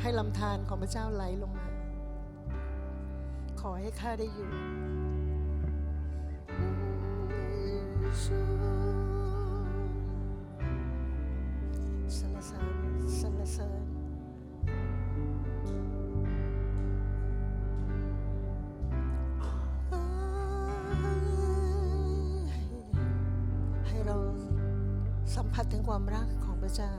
ให้ลำธารของพระเจ้าไหลลงมา ขอให้ข้าได้อยู่สรรเสริญสรรเสริญให้เราสัมผัสถึงความรักของพระเจ้า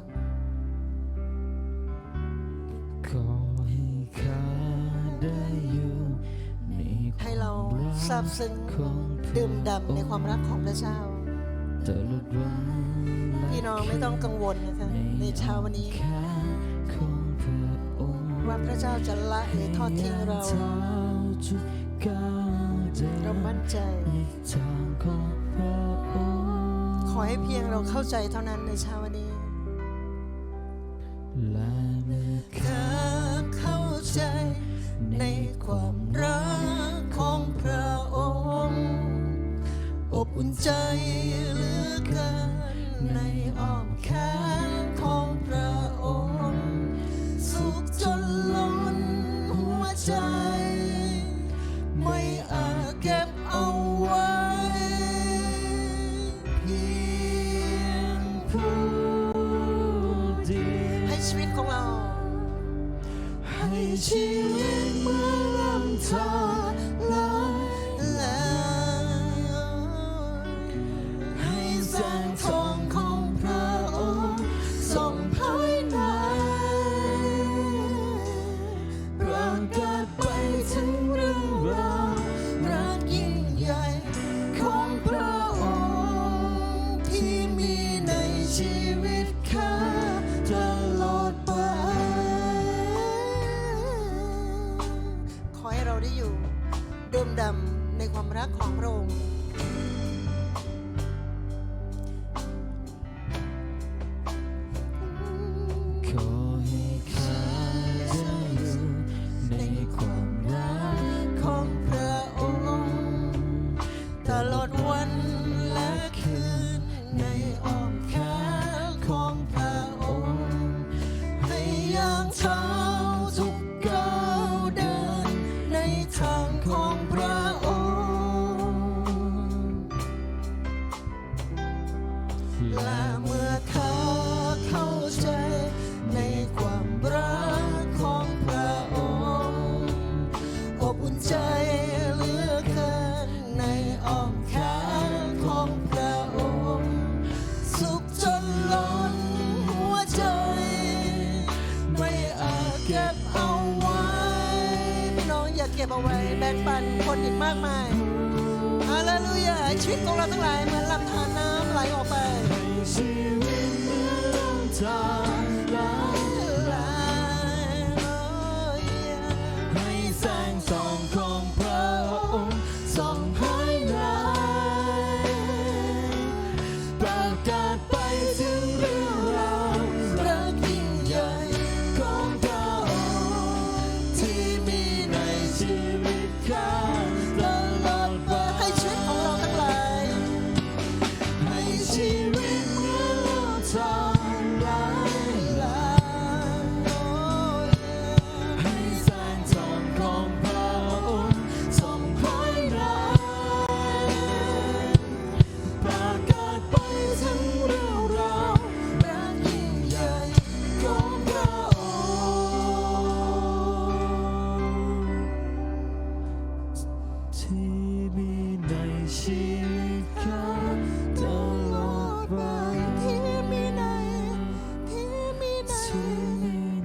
ซาบซึ้งของพระดื่มด่ำในความรักของพระเจ้าตลอดวันและพี่น้องไม่ต้องกังวลนะคะในเช้าวันนี้แค่ของพระองค์ว่าพระเจ้าจะละหรือทอดทิ้งเราเท้าจุดก้าวเดิเรานมั่นใจในทางของพระองค์ขอให้เพียงเราเข้าใจเท่านั้นในเช้าวันนี้และเมื่อข้าเข้าใจใน อบอุ่นใจเหลือเกินในอ้อมแขนของพระองค์ สุขจนล้นหัวใจ ไม่อาจเก็บเอาไว้ เพียงผู้เดียวให้ชีวิตของเรา ให้ชีวิต ตลอดไป ขอให้เราได้อยู่ดื่มด่ำในความรักของพระองค์ เมื่อข้าเข้าใจในความรักของพระองค์อบอุ่นใจเหลือเกินในอ้อมแขนของพระองค์ สุขจนล้นหัวใจ ไม่อาจเก็บเอาไว้ พี่น้องอย่าเก็บเอาไว้แบ่งปันคนอีกมากมาย ชีวิตของเราทั้งหลายเหมือนลำธารน้ำไหลออกไปให้ชีวิตเมื่อลำธาร ชีวิตข้าตลอดไปที่มีในที่มีในที่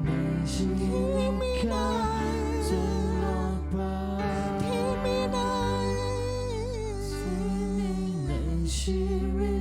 มีในชีวิตข้าตลอดไปที่มีในที่มีในชีวิ